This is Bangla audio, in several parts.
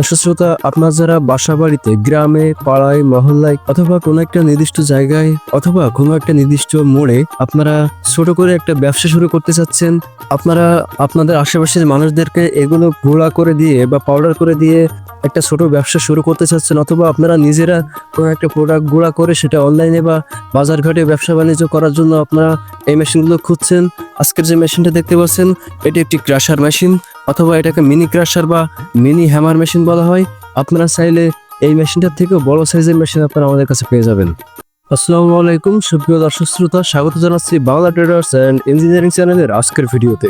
শ্রোতা আপনার যারা বাসা বাড়িতে গ্রামে, পাড়ায়, মহল্লায় অথবা কোনো একটা নির্দিষ্ট জায়গায় অথবা কোনো একটা নির্দিষ্ট মোড়ে আপনারা ছোট করে একটা ব্যবসা শুরু করতে চাচ্ছেন, আপনারা আপনাদের আশেপাশের মানুষদেরকে এগুলো গুঁড়া করে দিয়ে বা পাউডার করে দিয়ে একটা ছোট ব্যবসা শুরু করতে চাচ্ছেন অথবা আপনারা নিজেরা কোনো একটা প্রোডাক্ট গুঁড়া করে সেটা অনলাইনে বা বাজারঘাটে ব্যবসা বাণিজ্য করার জন্য আপনারা এই মেশিনগুলো খুঁজছেন। আজকের যে মেশিনটা দেখতে পাচ্ছেন, এটি একটি ক্রাশার মেশিন অথবা এটাকে মিনি ক্রাশার বা মিনি হ্যামার মেশিন বলা হয়, আপনারা চাইলে এই মেশিনটার থেকেও বড় সাইজের মেশিন আপনারা আমাদের কাছে পেয়ে যাবেন। আসসালামু আলাইকুম, সুপ্রিয় দর্শক শ্রোতা, স্বাগত জানাচ্ছি বাংলা ট্রেডার্স অ্যান্ড ইঞ্জিনিয়ারিং চ্যানেলের আজকের ভিডিওতে।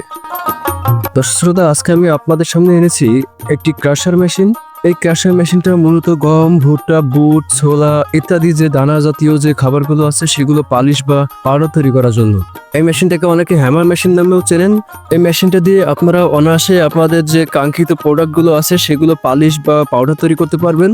দর্শক শ্রোতা, আজকে আমি আপনাদের সামনে এনেছি একটি ক্রাশার মেশিন এই ক্যাশের মেশিনটা মূলত গম, ভুট্টা, বুট, ছোলা ইত্যাদি যে দানা জাতীয় যে খাবারগুলো আছে, সেগুলো পালিশ বা পাউডার তৈরি করার জন্য। এই মেশিনটাকে অনেকে হ্যামার মেশিন নামেও চেনেন। এই মেশিনটা দিয়ে আপনারা অনায়াসে আপনাদের যে কাঙ্ক্ষিত প্রোডাক্টগুলো আছে, সেগুলো পালিশ বা পাউডার তৈরি করতে পারবেন।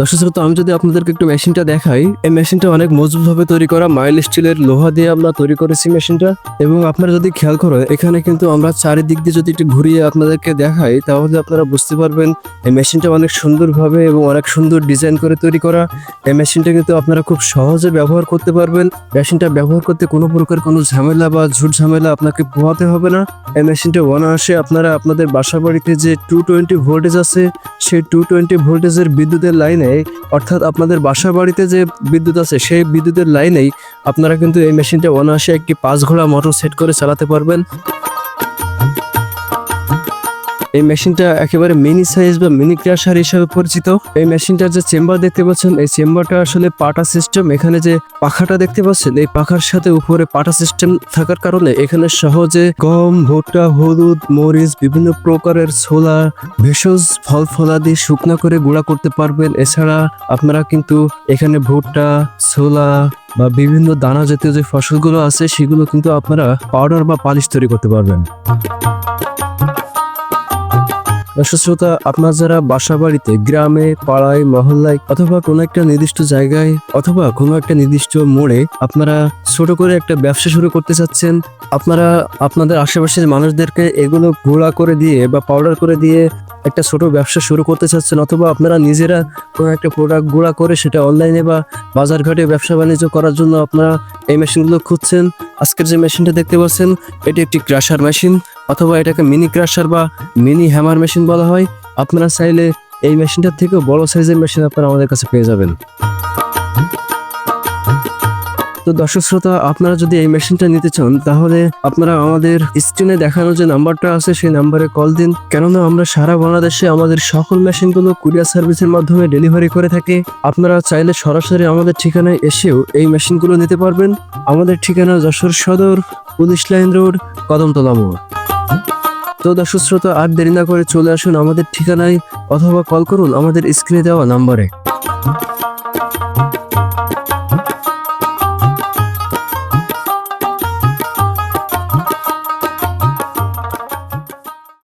দর্শক শ্রোতা, আমি যদি আপনাদেরকে একটু মেশিনটা দেখাই, এই মেশিনটা অনেক মজবুতভাবে তৈরি করা মাইল স্টিলের লোহা দিয়ে আমরা তৈরি করেছি মেশিনটা। এবং আপনারা যদি খেয়াল করেন, এখানে কিন্তু আমরা চারিদিক দিয়ে যদি একটু ঘুরিয়ে আপনাদেরকে দেখাই, তাহলে আপনারা বুঝতে পারবেন এই মেশিনটা অনেক সুন্দরভাবে এবং অনেক সুন্দর ডিজাইন করে তৈরি করা। এই মেশিনটা কিন্তু আপনারা খুব সহজে ব্যবহার করতে পারবেন। মেশিনটা ব্যবহার করতে কোনো প্রকার কোনো ঝামেলা বা ঝুট ঝামেলা আপনাকে পোহাতে হবে না। এই মেশিনটা অনায়াসে আপনারা আপনাদের বাসা বাড়িতে যে টু টোয়েন্টি ভোল্টেজ আছে, সেই টু টোয়েন্টি ভোল্টেজের বিদ্যুতের লাইনে অর্থাৎ আপনাদের বাসা বাড়িতে যে বিদ্যুৎ আছে, সেই বিদ্যুতের লাইনেই আপনারা কিন্তু এই মেশিনটা অনায়াসে একটি পাঁচ ঘোড়া মোটর সেট করে চালাতে পারবেন। এই মেশিনটা একেবারে মিনি সাইজ বা মিনি ক্রাশার হিসেবে পরিচিত। এই মেশিনটার যে চেম্বার দেখতে পাচ্ছেন, এই চেম্বারটা আসলে পাটা সিস্টেম এখানে যে পাখাটা দেখতে পাচ্ছেন, এই পাখার সাথে উপরে পাটা সিস্টেম থাকার কারণে এখানে সহজে গম, ভুট্টা, হলুদ, মরিচ, বিভিন্ন প্রকারের ছোলা, ভেষজ ফল ফলাদি শুকনো করে গুঁড়া করতে পারবেন। এছাড়া আপনারা কিন্তু এখানে ভুট্টা, ছোলা বা বিভিন্ন দানা জাতীয় যে ফসলগুলো আছে, সেগুলো কিন্তু আপনারা পাউডার বা পালিশ তৈরি করতে পারবেন। শ্রোতা আপনার যারা বাসা বাড়িতে গ্রামে, পাড়ায়, মহল্লায় অথবা কোনো একটা নির্দিষ্ট জায়গায় অথবা কোনো একটা নির্দিষ্ট মোড়ে আপনারা ছোট করে একটা ব্যবসা শুরু করতে চাচ্ছেন, আপনারা আপনাদের আশেপাশের মানুষদেরকে এগুলো গুঁড়া করে দিয়ে বা পাউডার করে দিয়ে একটা ছোট ব্যবসা শুরু করতে চাচ্ছেন অথবা আপনারা নিজেরা কোনো একটা প্রোডাক্ট গুঁড়া করে সেটা অনলাইনে বা বাজারঘাটে ব্যবসা বাণিজ্য করার জন্য আপনারা এই মেশিনগুলো খুঁজছেন। আজকের যে মেশিনটা দেখতে পাচ্ছেন, এটি একটি ক্রাশার মেশিন অথবা এটাকে মিনি ক্রাশার বা মিনি হ্যামার মেশিন বলা হয়। আপনারা চাইলে এই মেশিনটার থেকেও বড় সাইজের মেশিন আপনারা আমাদের কাছে পেয়ে যাবেন। তো দর্শক শ্রোতা, আপনারা যদি এই মেশিনটা নিতে চান, তাহলে আপনারা আমাদের স্ক্রিনে দেখানো যে নাম্বারটা আছে, সেই নাম্বারে কল দিন। কেননা আমরা সারা বাংলাদেশে আমাদের সকল মেশিনগুলো কুরিয়ার সার্ভিসের মাধ্যমে ডেলিভারি করে থাকি। আপনারা চাইলে সরাসরি আমাদের ঠিকানায় এসেও এই মেশিনগুলো নিতে পারবেন। আমাদের ঠিকানা যশোর সদর, পুলিশ লাইন রোড, কদমতলা মোড়। তো দর্শক শ্রোতা, আর দেরি না করে চলে আসুন আমাদের ঠিকানায়, অথবা কল করুন আমাদের স্ক্রিনে দেওয়া নাম্বারে।